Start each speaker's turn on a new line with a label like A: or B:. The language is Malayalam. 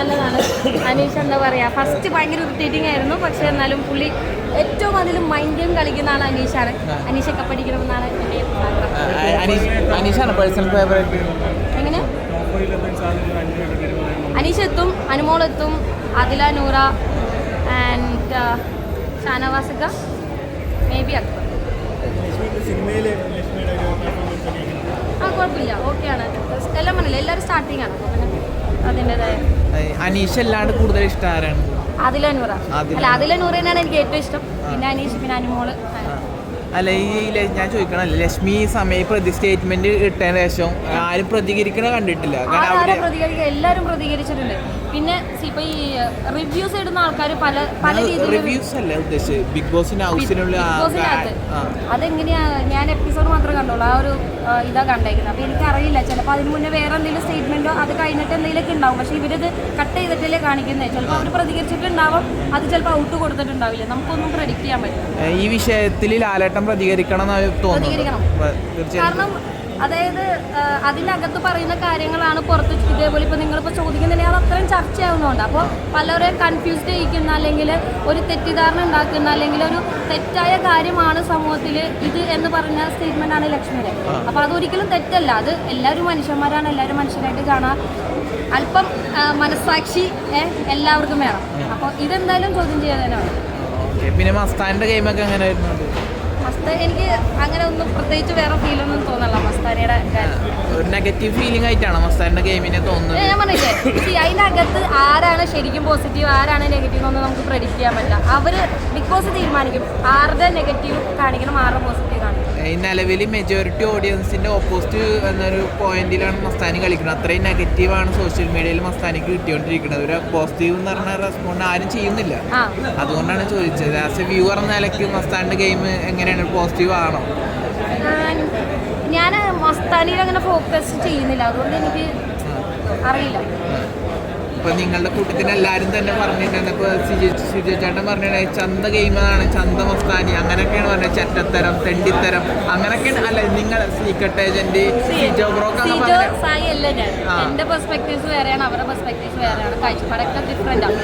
A: നല്ലതാണ്. അനീഷ് എന്താ പറയുക ഫസ്റ്റ് ഭയങ്കര ഇറിറ്റേറ്റിംഗ് ആയിരുന്നു. പക്ഷെ എന്നാലും പുള്ളി ഏറ്റവും അതിലും മൈൻഡ് ഗെയിം കളിക്കുന്നതാണ് അനീഷാണ്. അനീഷ് കപ്പടിക്കണമെന്നാണ് എന്റെ ആഗ്രഹം
B: അനീഷ് അനീഷാണ് പേഴ്സണൽ ഫേവറേറ്റ്
A: എങ്ങനെ? അനീഷ് എത്തും അനുമോൾ എത്തും അതില നൂറ ആൻഡ് ഷാനവാസിക മേ ബി അക്ബർ ആ കുഴപ്പമില്ല. ഓക്കെയാണ് എല്ലാം പറഞ്ഞില്ല? എല്ലാവരും സ്റ്റാർട്ടിങ് ആണ്. അതിന്റെതായ
B: അനീഷ് അല്ലാണ്ട് കൂടുതൽ ഇഷ്ടം ആരാണ്
A: അതില അല്ല എനിക്ക് ഏറ്റവും ഇഷ്ടം. പിന്നെ അനീഷ് പിന്നെ അനുമോൾ.
B: അല്ല ഈ ഞാൻ ചോദിക്കണല്ലേ ലക്ഷ്മി സമയ പ്രതി സ്റ്റേറ്റ്മെന്റ് ഇട്ടതിന് ശേഷം ആരും പ്രതികരിക്കണ കണ്ടിട്ടില്ല.
A: പ്രതികരിക്കുക എല്ലാവരും പ്രതികരിച്ചിട്ടുണ്ട്. പിന്നെ ഇപ്പൊ ഈ റിവ്യൂസ് ഇടുന്ന ആൾക്കാർ പല പല
B: റിവ്യൂസ് അല്ല ഉദ്ദേശിച്ചത്. ബിഗ് ബോസിന്റെ ഹൗസിനുള്ള
A: അതെങ്ങനെയാ ഞാൻ എപ്പിസോഡ് മാത്രമേ കണ്ടുള്ളൂ. ആ ഒരു ഇതാ കണ്ടേക്കുന്നത്. അപ്പോൾ എനിക്കറിയില്ല ചിലപ്പോൾ അതിന് മുന്നേ വേറെ എന്തെങ്കിലും സ്റ്റേറ്റ്മെന്റോ അത് കഴിഞ്ഞിട്ട് എന്തെങ്കിലുമൊക്കെ ഉണ്ടാവും. പക്ഷേ ഇവരിത് കട്ട് ചെയ്തിട്ടല്ലേ കാണിക്കുന്നത് ചിലപ്പോൾ അവർ പ്രതികരിച്ചിട്ടുണ്ടാവും. അത് ചിലപ്പോൾ ഔട്ട് കൊടുത്തിട്ടുണ്ടാവില്ല. നമുക്കൊന്നും പ്രെഡിക്റ്റ് ചെയ്യാൻ പറ്റും
B: ഈ വിഷയത്തിൽ ലാലേട്ടം പ്രതികരിക്കണം.
A: പ്രതികരിക്കണം. കാരണം അതായത് അതിനകത്ത് പറയുന്ന കാര്യങ്ങളാണ് പുറത്ത് ഇതേപോലെ ഇപ്പോൾ നിങ്ങളിപ്പോൾ ചോദിക്കുന്നുണ്ടെങ്കിൽ അത് അത്രയും ചർച്ചയാവുന്നുണ്ട് അപ്പോൾ പലരെയും കൺഫ്യൂസ്ഡ് ചെയ്യിക്കുന്ന അല്ലെങ്കിൽ ഒരു തെറ്റിദ്ധാരണ ഉണ്ടാക്കുന്ന അല്ലെങ്കിൽ ഒരു തെറ്റായ കാര്യമാണ് സമൂഹത്തിൽ ഇത് എന്ന് പറഞ്ഞ സ്റ്റേറ്റ്മെന്റ് ആണ് ലക്ഷ്മിയുടെ അപ്പോൾ അതൊരിക്കലും തെറ്റല്ല. അത് എല്ലാവരും മനുഷ്യന്മാരാണ്. എല്ലാവരും മനുഷ്യരായിട്ട് കാണാൻ അല്പം മനസ്സാക്ഷി എല്ലാവർക്കും വേണം. അപ്പോൾ ഇതെന്തായാലും ചോദ്യം ചെയ്യാനാണ്
B: പിന്നെ മസ്താന്റെ ഗെയിമൊക്കെ എങ്ങനെ
A: എനിക്ക് അങ്ങനെ ഒന്നും പ്രത്യേകിച്ച് വേറെ ഫീലൊന്നും തോന്നല്ല മസ്താനിയുടെ
B: ഒരു നെഗറ്റീവ് ഫീലിംഗ് ആയിട്ടാണ് മസ്താന്റെ ഗെയിമിനെ തോന്നുന്നത്.
A: ഞാൻ പറഞ്ഞില്ലേ? അതിനകത്ത് ആരാണ് ശരിക്കും പോസിറ്റീവ് ആരാണ് നെഗറ്റീവ് എന്നൊന്നും നമുക്ക് പ്രെഡിക്റ്റ് ചെയ്യാൻ പറ്റില്ല. അവർ ബിഗ് ബോസ് തീരുമാനിക്കും. ആരുടെ നെഗറ്റീവ് കാണിക്കണം ആരുടെ പോസിറ്റീവ് കാണിക്കണം.
B: നിലവിൽ മെജോറിറ്റി ഓഡിയൻസിന്റെ ഓപ്പോസിറ്റ് എന്നൊരു പോയിന്റിലാണ് മസ്താനി കളിക്കുന്നത്. അത്രയും നെഗറ്റീവാണ് സോഷ്യൽ മീഡിയയിൽ മസ്താനിക്ക് കിട്ടിയോണ്ടിരിക്കുന്നത് ഒരു പോസിറ്റീവ് എന്ന് പറഞ്ഞ റെസ്പോണ്ട് ആരും ചെയ്യുന്നില്ല. അതുകൊണ്ടാണ് ചോദിച്ചത്. ആസ് എ വ്യൂവർ എന്ന നിലയ്ക്ക് മസ്താന്റെ ഗെയിം എങ്ങനെയാണ്? പോസിറ്റീവ് ആണോ?
A: ഞാൻ മസ്താനിയിൽ അങ്ങനെ ഫോക്കസ് ചെയ്യുന്നില്ല. അതുകൊണ്ട് എനിക്ക് അറിയില്ല.
B: ഇപ്പൊ നിങ്ങളുടെ കൂട്ടത്തിന് എല്ലാരും തന്നെ പറഞ്ഞിട്ടുണ്ട്. ഇപ്പൊ സിജു സിജു ചേട്ടൻ പറഞ്ഞിട്ടുണ്ട് ചന്ത ഗെയിമാണ് ചന്ത മസ്താനി. അങ്ങനെയൊക്കെയാണ് പറഞ്ഞത്. ചെറ്റത്തരം തെണ്ടിത്തരം അങ്ങനെയൊക്കെയാണ്. അല്ല നിങ്ങൾ സീക്രട്ട് ഏജന്റ് സിജോ ബ്രോക്ക്.
A: എന്റെ പെർസ്പെക്ടീവ്സ് വേറെയാണ് അവരുടെ പെർസ്പെക്ടീവ്സ് വേറെയാണ്. കാഴ്ചപ്പാടൊക്കെ ഡിഫറെന്റ് ആണ്